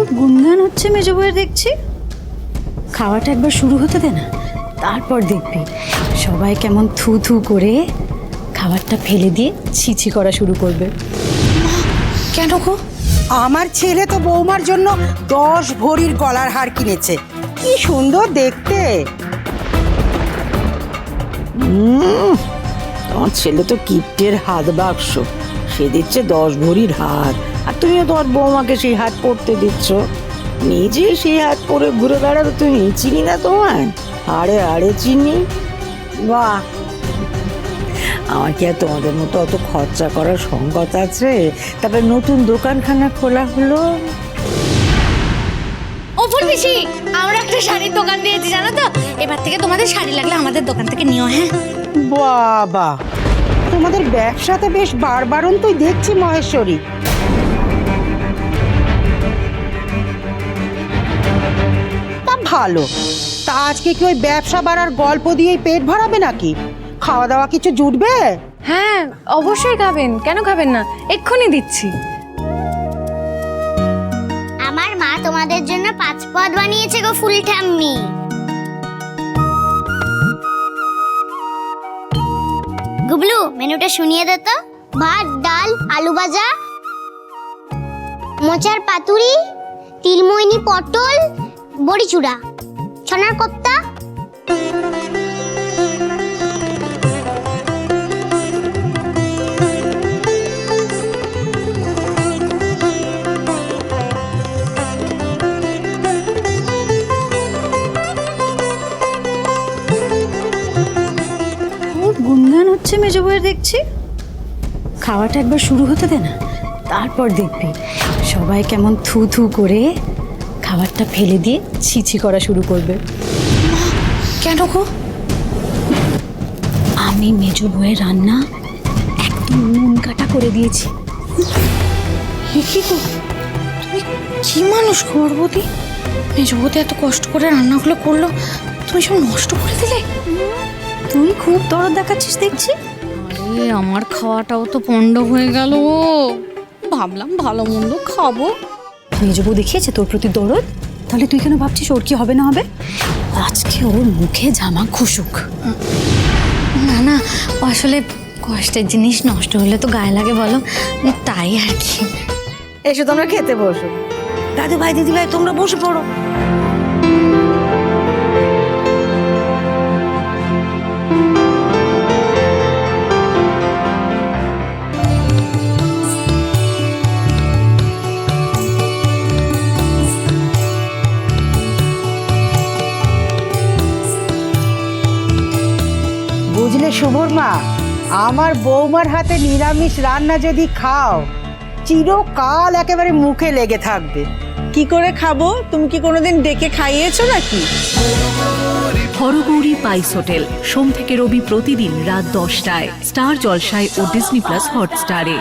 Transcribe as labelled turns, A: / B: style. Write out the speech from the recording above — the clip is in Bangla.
A: খুব গুনগান হচ্ছে মেজো বউয়ের দেখছি। খাওয়াটা একবার শুরু হতে দে না তারপর দেখবি। সবাই কেমন থু থু করে খাবারটা ফেলে দিয়ে ছিছি করা শুরু করবে।
B: কেন গো?
C: আমার ছেলে তো বৌমার জন্য দশ ভরির গলার হার কিনেছে। কি সুন্দর দেখতে।
D: উম, তোমার ছেলে তো কিপ্টের হাত বাক্স। সে দিচ্ছে দশ ভরির হাত আর তুমিও তোমার বৌমাকে সেই হাত পরতে দিচ্ছ। নিজে সেই হাত পরে ঘুরে বেড়াবে তুমি চিনি না তোমায়? আরে আরে চিনি। বাহ। আমার কি আর তোমাদের মতো অত খরচা করার সংকট আছে? তারপরে নতুন দোকানখানা খোলা হলো।
B: ও ফুলপিসি আমরা একটা শাড়ির দোকান দিয়েছি জানো তো? এবার থেকে তোমাদের শাড়ি লাগলে আমাদের দোকান থেকে নিও হ্যাঁ?
C: বাবা তোমাদের ব্যবসাতে বেশ বারবারন্তই দেখছি মহেশ্বরী। ভালো। তা আজকে কি ওই ব্যবসা বাড়ার গল্প দিয়েই পেট ভরাবে নাকি? খাওয়া দাওয়া কিছু জুটবে?
E: হ্যাঁ অবশ্যই খাবেন। কেন খাবেন না? এক্ষুনি দিচ্ছি।
F: আমার মা তোমাদের জন্য পাঁচ পদ বানিয়েছে গো ফুল ঠাম্মি। গুবলু মেনুটা শুনিয়ে দে তো। ভাত ডাল আলু ভাজা মোচার পাতুরি তিলমইনি পটল বড়িচুড়া। ছনার কোপ্তা
A: গুনগান হচ্ছে দেখছি। খাওয়াটা একবার শুরু হতে দে না, তারপর দেখবি। সবাই কেমন থু থু করে খাবারটা ফেলে দিয়ে ছিছি করা শুরু করবে।
B: কেন গো?
A: আমি মেজো বউয়ের রান্না একদম নুন কাটা করে দিয়েছি।
B: কি গো? তুমি কি মানুষ গর্ভবতী? মেজবতী এত কষ্ট করে রান্নাগুলো করল তুমি সব নষ্ট করে দিলে?
A: তুই খুব দরদ দেখাচ্ছিস দেখছি।
B: আমার খাওয়াটাও তো পণ্ড হয়ে গেল ভাবলাম ভালো মন্দ খাব।
A: মেজো বউ দেখিয়েছে তোর প্রতি দরদ? তাহলে তুই কেন ভাবছিস ওর কি হবে না হবে? আজকে ওর মুখে জামা খুশুক।
B: না না ও আসলে কষ্টের জিনিস নষ্ট হলে তো গায়ে লাগে বলো। তাই আর কি।
D: এসো তোমরা খেতে বসো। দাদু ভাই দিদি ভাই তোমরা বসে পড়ো।
C: বুঝলে শুভর মা আমার বৌমার হাতে নিরামিষ রান্না যদি খাও চিরকাল একেবারে মুখে লেগে থাকবে।
G: কি করে খাব? তুমি কি কোনোদিন ডেকে খাইয়েছো নাকি?
H: হরগৌরী পাইস হোটেল সোম থেকে রবি প্রতিদিন রাত দশটায় স্টার জলসায় ও ডিসনি প্লাস হটস্টারে।